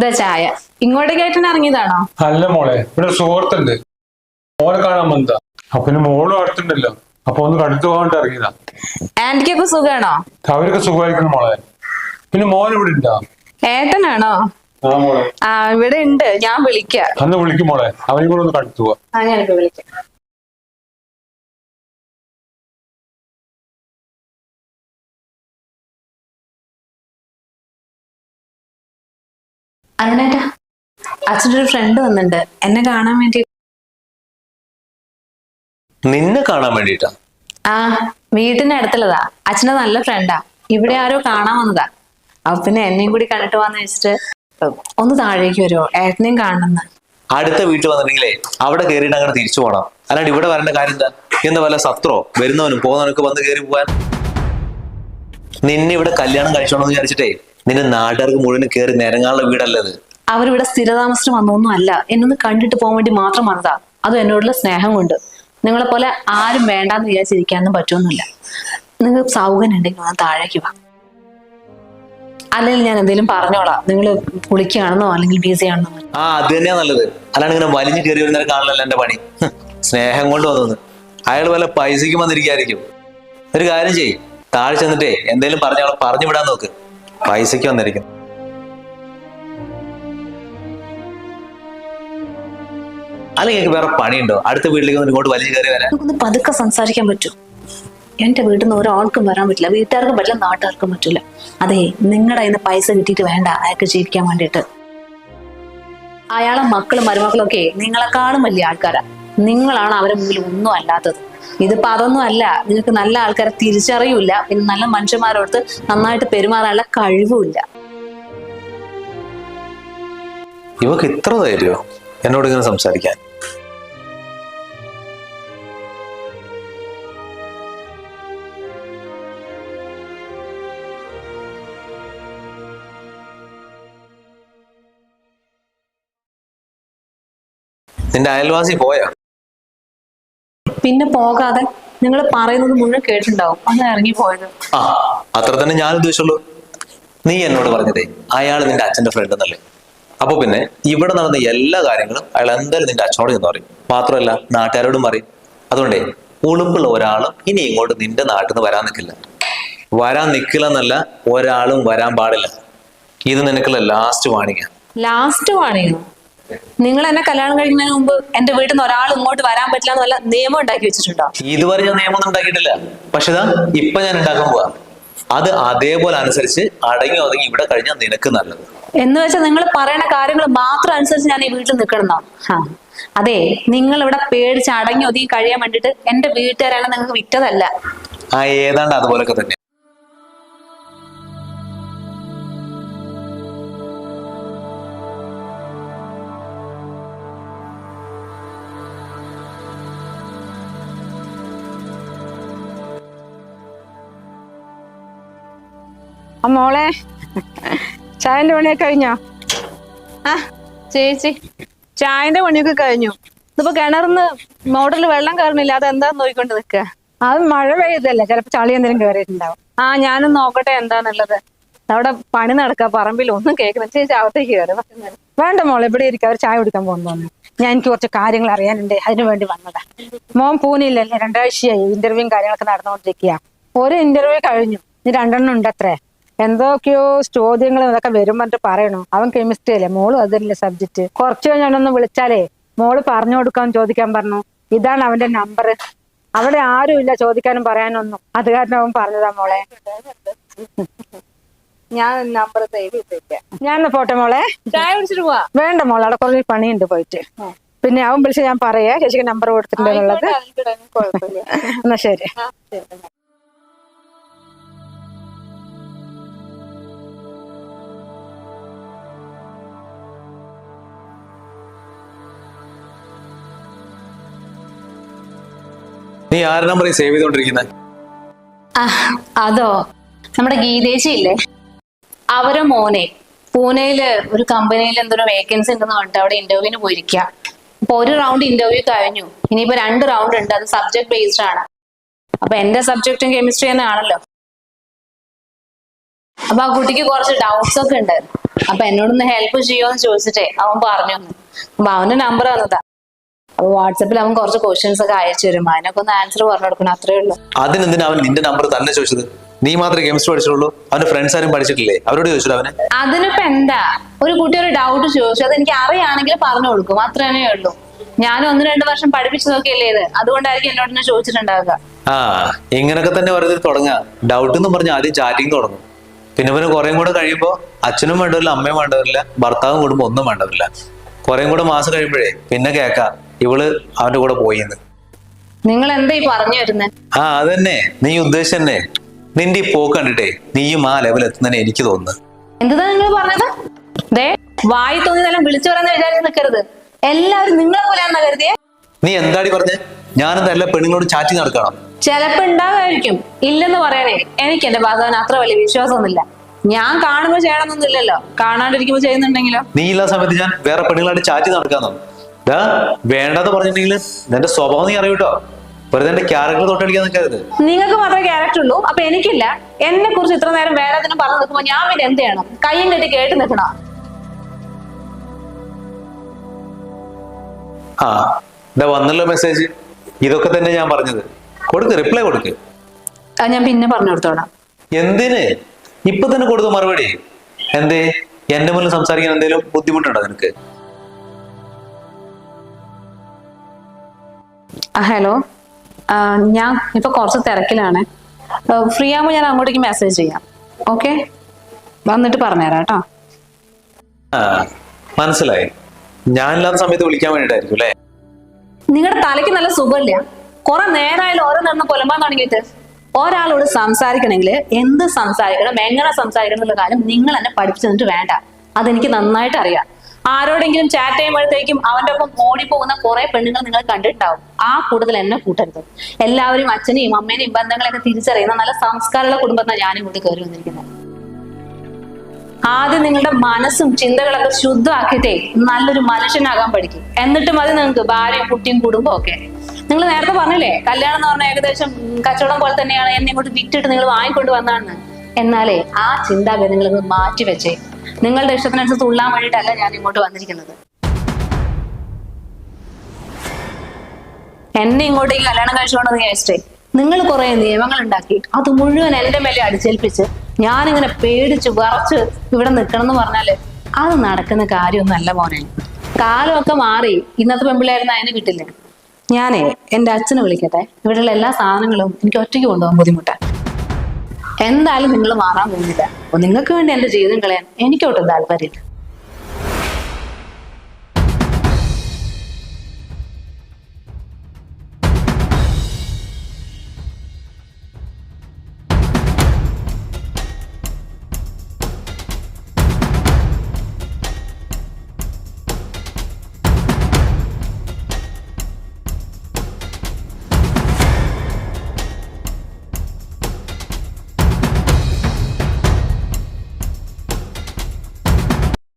ഇതാ ചായ. ഇങ്ങോട്ടേക്കായിട്ട് ഇറങ്ങിയതാണോ? അല്ല മോളെ ഇവിടെ സുഹൃത്തുണ്ട്. മോളെ കാണാൻ വന്നതാ. അപ്പൊ പിന്നെ മോളും അടുത്തുണ്ടല്ലോ. അപ്പൊ ഒന്ന് കടുത്തു പോകാണ്ട് ഇറങ്ങിയതാ. ആന്റിക്കൊക്കെ സുഖാണോ? അവരൊക്കെ സുഖമായിരിക്കണം മോളെ. പിന്നെ മോൻ ഇവിടെ ഉണ്ടാ? ഏട്ടനാണോ? ആ ഇവിടെ ഉണ്ട്. ഞാൻ വിളിക്കാം. അന്ന് വിളിക്കും മോളെ. അവനും കൂടെ ഒന്ന് കടുത്തു പോവാ. ആ ഞാനിപ്പോ വിളിക്കാം. അരുണേട്ടാ അച്ഛന്റെ ഒരു ഫ്രണ്ട് വന്നിട്ടുണ്ട് എന്നെ കാണാൻ വേണ്ടി നിന്നെ കാണാൻ വേണ്ടിട്ടാ? ആ വീട്ടിന്റെ അടുത്തുള്ളതാ. അച്ഛന്റെ നല്ല ഫ്രണ്ടാ ഇവിടെ ആരോ കാണാൻ വന്നതാ. അപ്പൊ പിന്നെ എന്നെയും കൂടി കണ്ടിട്ട് വന്ന് വെച്ചിട്ട് ഒന്ന് താഴേക്ക് വരുമോ ഏട്ടനെയും കാണണം അടുത്ത വീട്ടിൽ വന്നിട്ടുണ്ടെങ്കിലേ അവിടെ കയറിയിട്ട് അങ്ങനെ തിരിച്ചു പോകണം അല്ലാണ്ട് ഇവിടെ വരേണ്ട കാര്യം എന്താ? എന്താ വല്ല സത്രോ വരുന്നവനും പോകുന്നവനൊക്കെ വന്ന് കയറി പോവാൻ? നിന്നെ ഇവിടെ കല്യാണം കഴിച്ചോണെന്ന് വിചാരിച്ചിട്ടേ നിന്റെ നാട്ടുകാർക്ക് മുഴുവൻ കയറി നിരങ്ങാനുള്ള വീടല്ലത് അവരിവിടെ സ്ഥിരതാമസം വന്നൊന്നും അല്ല. എന്നൊന്ന് കണ്ടിട്ട് പോകാൻ വേണ്ടി മാത്രം വന്നതാ. അത് എന്നോടുള്ള സ്നേഹം കൊണ്ട്. നിങ്ങളെ പോലെ ആരും വേണ്ടാന്ന് വിചാരിച്ചിരിക്കാനൊന്നും പറ്റുമെന്നില്ല നിങ്ങൾ സൗകര്യം ഉണ്ടെങ്കിൽ ഒന്ന് താഴേക്ക് വാ. അല്ലെങ്കിൽ ഞാൻ എന്തെങ്കിലും പറഞ്ഞോളാം. നിങ്ങൾ കുളിക്കുകയാണെന്നോ അല്ലെങ്കിൽ ബിസി ആണെന്നോ. ആ അത് തന്നെയാ നല്ലത്. അല്ലാണ്ട് ഇങ്ങനെ വലിഞ്ഞു കയറി വരുന്നവരെ കാണലല്ല എന്റെ പണി? സ്നേഹം കൊണ്ട് വന്നു അയാൾ വല്ല പൈസയ്ക്ക് വന്നിരിക്കായിരിക്കും. ഒരു കാര്യം ചെയ്യ്. താഴെ ചെന്നിട്ടേ എന്തെങ്കിലും പറഞ്ഞ അവളെ പറഞ്ഞു വിടാൻ നോക്ക്. പൈസയ്ക്ക് വന്നിരിക്കുന്നു. അല്ലെങ്കിൽ വേറെ പണിയുണ്ടോ? അടുത്ത വീട്ടിലേക്ക് ഇങ്ങോട്ട് വലിയ കയറി വരാൻ. നമുക്കൊന്ന് പതുക്കെ സംസാരിക്കാൻ പറ്റൂ. എന്റെ വീട്ടിൽ നിന്ന് ഒരാൾക്കും വരാൻ പറ്റില്ല. വീട്ടുകാർക്കും പറ്റില്ല നാട്ടുകാർക്കും പറ്റില്ല. അതെ നിങ്ങളുടെ ഇന്ന് പൈസ കിട്ടിയിട്ട് വേണ്ട. അയാൾക്ക് ജീവിക്കാൻ വേണ്ടിയിട്ട്. അയാളെ മക്കളും മരുമക്കളും ഒക്കെ നിങ്ങളെക്കാളും വലിയ ആൾക്കാരാ. നിങ്ങളാണ് അവരെ മുമ്പിൽ ഒന്നും അല്ലാത്തത്. ഇതിപ്പോ അതൊന്നും അല്ല. നിങ്ങൾക്ക് നല്ല ആൾക്കാരെ തിരിച്ചറിയൂല പിന്നെ നല്ല മനുഷ്യന്മാരോടത്ത് നന്നായിട്ട് പെരുമാറാനുള്ള കഴിവുമില്ല. ഇവക്ക് ഇത്ര ധൈര്യോ? എന്നോട് ഇങ്ങനെ സംസാരിക്കാൻ. നിന്റെ അയൽവാസി പോയാ? പിന്നെ പോകാതെ നിങ്ങൾ പറയുന്നത് മുഴുവൻ കേട്ടിട്ടുണ്ടാവും. അന്ന് ഇറങ്ങി പോയത്. ആ അത്ര തന്നെ ഞാൻ ഉദ്ദേശിച്ചുള്ളൂ. നീ എന്നോട് പറഞ്ഞതേ അയാൾ നിന്റെ അച്ഛന്റെ ഫ്രണ്ട് എന്നല്ലേ? അപ്പൊ പിന്നെ ഇവിടെ നടന്ന എല്ലാ കാര്യങ്ങളും അയാൾ എന്തായാലും നിന്റെ അച്ഛനോട് ചെന്ന് പറയും. മാത്രമല്ല നാട്ടുകാരോടും പറയും. അതുകൊണ്ടേ ഉളുമ്പുള്ള ഒരാളും ഇനി ഇങ്ങോട്ട് നിന്റെ നാട്ടിൽ നിന്ന് വരാൻ നിൽക്കില്ല. വരാൻ നിൽക്കില്ല എന്നല്ല ഒരാളും വരാൻ പാടില്ല. ഇത് നിനക്കുള്ള ലാസ്റ്റ് വാണിങ്ങ. ലാസ്റ്റ് വാണിയോ നിങ്ങൾ എന്നെ കല്യാണം കഴിക്കുന്നതിന് മുമ്പ് എന്റെ വീട്ടിൽ നിന്ന് ഒരാൾ ഇങ്ങോട്ട് വരാൻ പറ്റില്ല എന്ന് വല്ല നിയമം ഉണ്ടാക്കി വെച്ചിട്ടുണ്ടോ? ഇതുവരെ ഞാൻ നിയമം ഉണ്ടാക്കിയിട്ടില്ല. പക്ഷെ ഇപ്പൊ ഞാൻ ഉണ്ടാക്കാൻ പോവാ. അത് അതേപോലെ അനുസരിച്ച് അടങ്ങി ഒതുങ്ങി ഇവിടെ കഴിഞ്ഞാൽ നിനക്ക് നല്ലത്. എന്ന് വെച്ചാൽ നിങ്ങൾ പറയുന്ന കാര്യങ്ങൾ മാത്രം അനുസരിച്ച് ഞാൻ ഈ വീട്ടിൽ നിൽക്കണമെന്നോ അതെ നിങ്ങൾ ഇവിടെ പേടിച്ച് അടങ്ങി ഒതുങ്ങി കഴിയാൻ വേണ്ടിട്ട് എന്റെ വീട്ടുകാരാണ് നിങ്ങൾക്ക് വിറ്റതല്ല. ആ ഏതാണ്ട് അതുപോലൊക്കെ തന്നെ. ആ മോളെ. ചായന്റെ പണിയൊക്കെ കഴിഞ്ഞോ? ആ ചേച്ചി. ചായന്റെ പണിയൊക്കെ കഴിഞ്ഞു. ഇതിപ്പോ കിണറിന്ന് മോട്ടറിൽ വെള്ളം കയറണില്ല അത് എന്താന്ന് നോക്കിക്കൊണ്ട് നിൽക്കുക അത് മഴ പെയ്തല്ലേ ചിലപ്പോ ചളി എന്തെങ്കിലും കയറിയിട്ടുണ്ടാവും. ആ ഞാനും നോക്കട്ടെ എന്താന്നുള്ളത്. അവിടെ പണി നടക്ക പറമ്പിൽ ഒന്നും കേൾക്കുന്നില്ല ചേച്ചി അകത്തേക്ക് കയറി വേണ്ട മോളെ ഇവിടെ ഇരിക്കുക അവർ ചായ കുടിക്കാൻ പോകുന്നു ഞാൻ എനിക്ക് കുറച്ച് കാര്യങ്ങൾ അറിയാനുണ്ട് അതിനു വേണ്ടി വന്നതാ. മോൻ പൂനെയിലല്ലേ രണ്ടാഴ്ചയായി ഇന്റർവ്യൂവും കാര്യങ്ങളൊക്കെ നടന്നുകൊണ്ടിരിക്കുക ഒരു ഇന്റർവ്യൂ കഴിഞ്ഞു ഇനി രണ്ടെണ്ണം ഉണ്ട് അത്രേ എന്തൊക്കെയോ ചോദ്യങ്ങൾ ഇതൊക്കെ വരും പറഞ്ഞിട്ട് പറയണു. അവൻ കെമിസ്ട്രി അല്ലേ? മോളും അതല്ലേ സബ്ജക്ട് കുറച്ച് കഴിഞ്ഞൊന്ന് വിളിച്ചാലേ മോൾ പറഞ്ഞു കൊടുക്കാൻ ചോദിക്കാൻ പറഞ്ഞു. ഇതാണ് അവന്റെ നമ്പർ അവിടെ ആരുമില്ല ചോദിക്കാനും പറയാനൊന്നും. അത് കാരണം അവൻ പറഞ്ഞതാ മോളെ. ഞാൻ നമ്പർ ഞാൻ പോട്ടെ മോളെ? ചായ കുടിച്ചിട്ട് പോവാ. വേണ്ട മോളെ അവിടെ കുറച്ച് പണിയുണ്ട് പോയിട്ട്. പിന്നെ അവൻ വിളിച്ച് ഞാൻ പറയാ ചേച്ചിക്ക് നമ്പർ കൊടുത്തിട്ടുണ്ടെന്നുള്ളത് എന്നാ ശരി. നീ ആരുടെ നമ്പർ സേവ് ചെയ്തോണ്ടിരിക്കുന്നത് അതോ. നമ്മുടെ ഗീതേജി ഇല്ലേ അവരെ മോനെ. പൂനെയിൽ ഒരു കമ്പനിയിൽ എന്തൊരു വേക്കൻസി ഉണ്ടെന്ന് പറഞ്ഞിട്ട് അവിടെ ഇന്റർവ്യൂവിന് പോയിരിക്കുക അപ്പൊ ഒരു റൗണ്ട് ഇന്റർവ്യൂ കഴിഞ്ഞു. ഇനിയിപ്പോ രണ്ട് റൗണ്ട് ഉണ്ട്. അത് സബ്ജക്ട് ബേസ്ഡ് ആണ്. അപ്പൊ എന്റെ സബ്ജക്റ്റും കെമിസ്ട്രി തന്നെ ആണല്ലോ. അപ്പൊ ആ കുട്ടിക്ക് കുറച്ച് ഡൗട്ട്സ് ഒക്കെ ഉണ്ട്. അപ്പൊ എന്നോടൊന്ന് ഹെൽപ്പ് ചെയ്യുമോന്ന് ചോദിച്ചിട്ടേ അവൻ പറഞ്ഞു അപ്പൊ അവന്റെ നമ്പർ തന്നതാ അപ്പൊ വാട്സപ്പിൽ അവൻ കുറച്ച് ക്വസ്റ്റ്യൻസ് ഒക്കെ അയച്ചു തരും. അതിനൊക്കെ ഒന്ന് ആൻസർ പറഞ്ഞു കൊടുക്കണം. അത്രേ ഉള്ളൂ. അതിനെന്തിനാ അവൻ നിന്റെ നമ്പർ തന്നെ ചോദിച്ചത്? നീ മാത്രമേ കെമിസ്ട്രി പഠിച്ചിട്ടുള്ളൂ? അവന്റെ ഫ്രണ്ട്സ് ആരും പഠിച്ചിട്ടില്ലേ? അവരോട് ചോദിച്ചു അവനെ? അതിനിപ്പോ എന്താ? ഒരു കുട്ടി ഒരു ഡൗട്ട് ചോദിച്ചു. അത് എനിക്ക് അറിയാണെങ്കിൽ പറഞ്ഞു കൊടുക്കും. അത്രേ ഉള്ളൂ. ഞാൻ ഒന്ന് രണ്ട് വർഷം പഠിപ്പിച്ചു നോക്കിയല്ലേ ഇത്? അതുകൊണ്ടായിരിക്കും എന്നോട് തന്നെ ചോദിച്ചിട്ടുണ്ടാവുക. ആ ഇങ്ങനൊക്കെ തന്നെ വെറുതെ തുടങ്ങാ ഡൗട്ട് എന്ന് പറഞ്ഞാൽ ആദ്യം ചാറ്റിങ് തുടങ്ങും. പിന്നെ പിന്നെ കുറേം കൂടെ കഴിയുമ്പോൾ അച്ഛനും വേണ്ടവരില്ല അമ്മയും വേണ്ടവരില്ല ഭർത്താവും കുടുംബം ഒന്നും വേണ്ടവരില്ല. കുറേം കൂടെ മാസം കഴിയുമ്പോഴേ പിന്നെ കേക്കാ. ഇവൾ അവന്റെ കൂടെ പോയിന്ന്. നിങ്ങൾ എന്താ ഈ പറഞ്ഞു വരുന്നത് ആ അതന്നെ. നീ ഉദ്ദേശിച്ചന്നെ നിന്റെ ഈ പോക്ക് കണ്ടിട്ടേ നീയും ആ ലെവൽ എത്തുന്നതിനെ എനിക്ക് തോന്നുന്നു. എന്താ നിങ്ങൾ പറഞ്ഞത്? ദേ വായി തോന്നിയതെല്ലാം വിളിച്ചു പറയുന്ന വിചാരിച്ച് നിൽക്കരുത് എല്ലാവരും നിങ്ങളെ പോലെയാണെന്നാ കരുതിയേ? നീ എന്താടി പറഞ്ഞേ? ഞാനെന്താ എല്ലാ പെണ്ണുങ്ങളോട് ചാറ്റി നടക്കണം? ചിലപ്പോ ഉണ്ടാകായിരിക്കും ഇല്ലെന്ന് പറയണേ എനിക്ക് എന്റെ ഭഗവാൻ അത്ര വലിയ വിശ്വാസമൊന്നുമില്ല. ഞാൻ കാണുമ്പോ ചെയ്യണമെന്നൊന്നുമില്ലല്ലോ കാണാണ്ടിരിക്കുമ്പോ ചെയ്യുന്നുണ്ടെങ്കിലോ? നീ ഇല്ലാ സമയത്ത് ഞാൻ വേറെ പെണ്ണുങ്ങളായിട്ട് ചാറ്റി നടക്കാന്നു വേണ്ടെന്ന് പറഞ്ഞിട്ടുണ്ടെങ്കിൽ നിന്റെ സ്വഭാവം നീ അറിയൂട്ടോ വെറുതെ എന്റെ ക്യാരക്ടർ തൊട്ടടിക്കാൻ നിൽക്കരുത്. നിങ്ങൾക്ക് മാത്രമേ ക്യാരക്ടർ ഉള്ളൂ. അപ്പൊ എനിക്കില്ല. എന്നെ കുറിച്ച് ഇത്ര നേരം വേറെ പറഞ്ഞു നിൽക്കുമ്പോ ഞാൻ പിന്നെ എന്ത് ചെയ്യണം? കയ്യും കെട്ടി കേട്ട് നിൽക്കണോ? ആ ഇതാ വന്നല്ലോ മെസ്സേജ് ഇതൊക്കെ തന്നെ ഞാൻ പറഞ്ഞത്. കൊടുക്ക് റിപ്ലൈ കൊടുക്ക്. ഞാൻ പിന്നെ പറഞ്ഞു കൊടുത്തോളാം. എന്തിന്? ഇപ്പൊ തന്നെ കൊടുത്ത മറുപടി. എന്തേ? എന്റെ മുന്നിൽ സംസാരിക്കാൻ എന്തെങ്കിലും ബുദ്ധിമുട്ടുണ്ടോ നിനക്ക്? ഹലോ. ഞാൻ ഇപ്പൊ കുറച്ച് തിരക്കിലാണ്. ഫ്രീ ആകുമ്പോൾ ഞാൻ അങ്ങോട്ടേക്ക് മെസ്സേജ് ചെയ്യാം. ഓക്കെ വന്നിട്ട് പറഞ്ഞുതരാം കേട്ടോ. മനസ്സിലായി. ഞാനില്ലാത്ത സമയത്ത് വിളിക്കാൻ വേണ്ടിട്ടായിരിക്കും അല്ലേ? നിങ്ങളുടെ തലയ്ക്ക് നല്ല സുഖമില്ല. കുറെ നേരമായാലും ഓരോ നടന്ന് കൊലമ്പാൻ തുടങ്ങിയിട്ട്. ഒരാളോട് സംസാരിക്കണമെങ്കിൽ എന്ത് സംസാരിക്കണം എങ്ങനെ സംസാരിക്കണം എന്നുള്ള കാര്യം നിങ്ങൾ എന്നെ പഠിപ്പിച്ചു തന്നിട്ട് വേണ്ട. അതെനിക്ക് നന്നായിട്ട് അറിയാം. ആരോടെങ്കിലും ചാറ്റ് ചെയ്യുമ്പോഴത്തേക്കും അവന്റെ ഒപ്പം ഓടിപ്പോകുന്ന കുറെ പെണ്ണുങ്ങൾ നിങ്ങൾ കണ്ടിട്ടുണ്ടാവും. ആ കൂടുതൽ എന്നെ കൂട്ടരുത്. എല്ലാവരും അച്ഛനെയും അമ്മേനെയും ബന്ധങ്ങളെയൊക്കെ തിരിച്ചറിയുന്ന നല്ല സംസ്കാരമുള്ള കുടുംബത്തിനാണ് ഞാനും കൂടി കയറി വന്നിരിക്കുന്നത്. ആദ്യം നിങ്ങളുടെ മനസ്സും ചിന്തകളൊക്കെ ശുദ്ധമാക്കിയിട്ടേ നല്ലൊരു മനുഷ്യനാകാൻ പഠിക്കും. എന്നിട്ട് മതി നിങ്ങൾക്ക് ഭാര്യയും കുട്ടിയും കുടുംബം ഒക്കെ. നിങ്ങൾ നേരത്തെ പറഞ്ഞില്ലേ കല്യാണം എന്ന് പറഞ്ഞാൽ ഏകദേശം കച്ചവടം പോലെ തന്നെയാണ് എന്നെ ഇങ്ങോട്ട് വിറ്റിട്ട് നിങ്ങൾ വാങ്ങിക്കൊണ്ട് വന്നാണ് എന്നാലേ ആ ചിന്താഗതി നിങ്ങൾ മാറ്റി വെച്ചേ. നിങ്ങളുടെ ഇഷ്ടത്തിനനുസരിച്ച് തുള്ളാൻ വേണ്ടിയിട്ടല്ല ഞാൻ ഇങ്ങോട്ട് വന്നിരിക്കുന്നത്. എന്നെ ഇങ്ങോട്ട് ഇങ്ങോട്ടേക്ക് കല്യാണം കഴിച്ചുകൊണ്ടെന്ന് വിചാരിച്ചേ നിങ്ങൾ കുറെ നിയമങ്ങൾ ഉണ്ടാക്കി അത് മുഴുവൻ എന്റെ മേലെ അടിച്ചേൽപ്പിച്ച് ഞാനിങ്ങനെ പേടിച്ച് വറച്ച് ഇവിടെ നിൽക്കണം എന്ന് പറഞ്ഞാൽ അത് നടക്കുന്ന അല്ല മോനെ. കാലമൊക്കെ മാറി ഇന്നത്തെ പെമ്പിള്ളായിരുന്നു അതിന് കിട്ടില്ല ഞാനേ എന്റെ അച്ഛനെ വിളിക്കട്ടെ. ഇവിടെയുള്ള എല്ലാ സാധനങ്ങളും എനിക്ക് ഒറ്റയ്ക്ക് കൊണ്ടുപോകാൻ ബുദ്ധിമുട്ടാണ് എന്തായാലും നിങ്ങൾ മാറാൻ പോകുന്നില്ല. നിങ്ങൾക്ക് വേണ്ടി എന്റെ ജീവിതം കളയാൻ എനിക്കൊട്ടും താല്പര്യമില്ല.